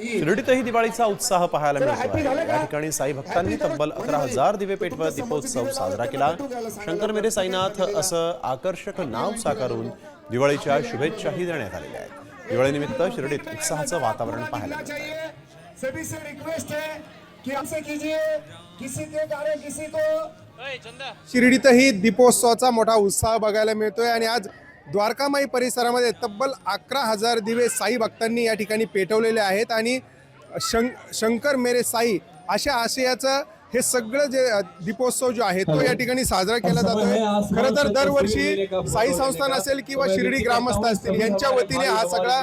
शिर्डीतही दिवाळीचा उत्साह पाहायला मिळतो आहे या ठिकाणी साई भक्तांनी तब्बल अकरा हजार दिवे पेटवत दीपोत्सव साजरा केला. शंकर मेरे साईनाथ असं आकर्षक नाव साकारून दिवाळीच्या शुभेच्छाही देण्यात आलेल्या आहेत. दिवाळीनिमित्त शिर्डीत उत्साहाचं वातावरण पाहायला मिळतं आहे चाहिए सभी से रिक्वेस्ट है कि हमसे कीजिए किसी के कारण किसी को। शिर्डीतही दीपोत्सवाचा मोठा उत्साह बघायला मिळतोय आणि आज द्वारकामाई परिसरामध्ये तब्बल अकरा हजार दिवे साई भक्तांनी या ठिकाणी पेटवलेले आहेत आणि शं शंकर मेरे साई अशा आशयाचं हे सगळं जे दीपोत्सव जो आहे तो या ठिकाणी साजरा केला जातोय. खरं तर दरवर्षी साई संस्थान असेल किंवा शिर्डी ग्रामस्थ असतील यांच्या वतीने हा सगळा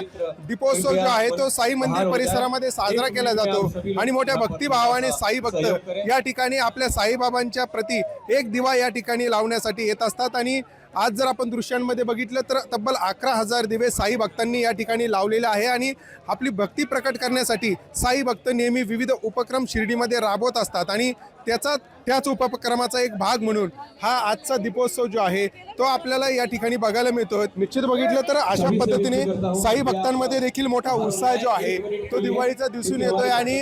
दीपोत्सव जो आहे तो साई मंदिर परिसरामध्ये साजरा केला जातो. आणि मोठ्या भक्तिभावाने साई भक्त या ठिकाणी आपल्या साईबाबांच्या प्रती एक दिवा या ठिकाणी लावण्यासाठी येत असतात आणि आज जर आपण दृश्यांमध्ये बघितलं तर तब्बल अकरा हजार दिवे साई भक्तांनी या ठिकाणी लावलेले आहे आणि आपली भक्ती प्रकट करण्यासाठी साई भक्त नेहमी विविध उपक्रम शिर्डीमध्ये राबवत असतात. आणि त्याचा त्याच उपक्रमाचा एक भाग म्हणून हा आजचा दीपोत्सव जो आहे तो आपल्याला या ठिकाणी बघायला मिळतो. निश्चित बघितलं तर अशा पद्धतीने साई भक्तांमध्ये देखील मोठा उत्साह जो आहे तो दिवाळीचा दिसून येतोय आणि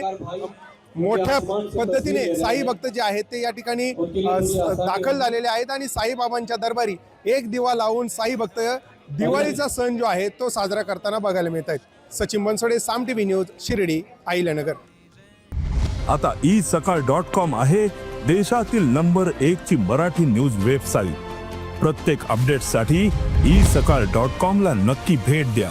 मोठ्या पद्धतीने साई भक्त जे आहेत ते या ठिकाणी दाखल झालेले आहेत आणि साईबाबांच्या दरबारी एक दिवा लावून साई भक्त दिवाळीचा सण जो आहे तो साजरा करताना बघायला मिळत आहेत सचिन बनसोडे साम टीव्ही न्यूज शिर्डी आईलानगर आता ई सकाळ डॉट कॉम आहे देशातील नंबर एक ची मराठी न्यूज वेबसाईट. प्रत्येक अपडेटसाठी ई सकाळ डॉट कॉम ला नक्की भेट द्या.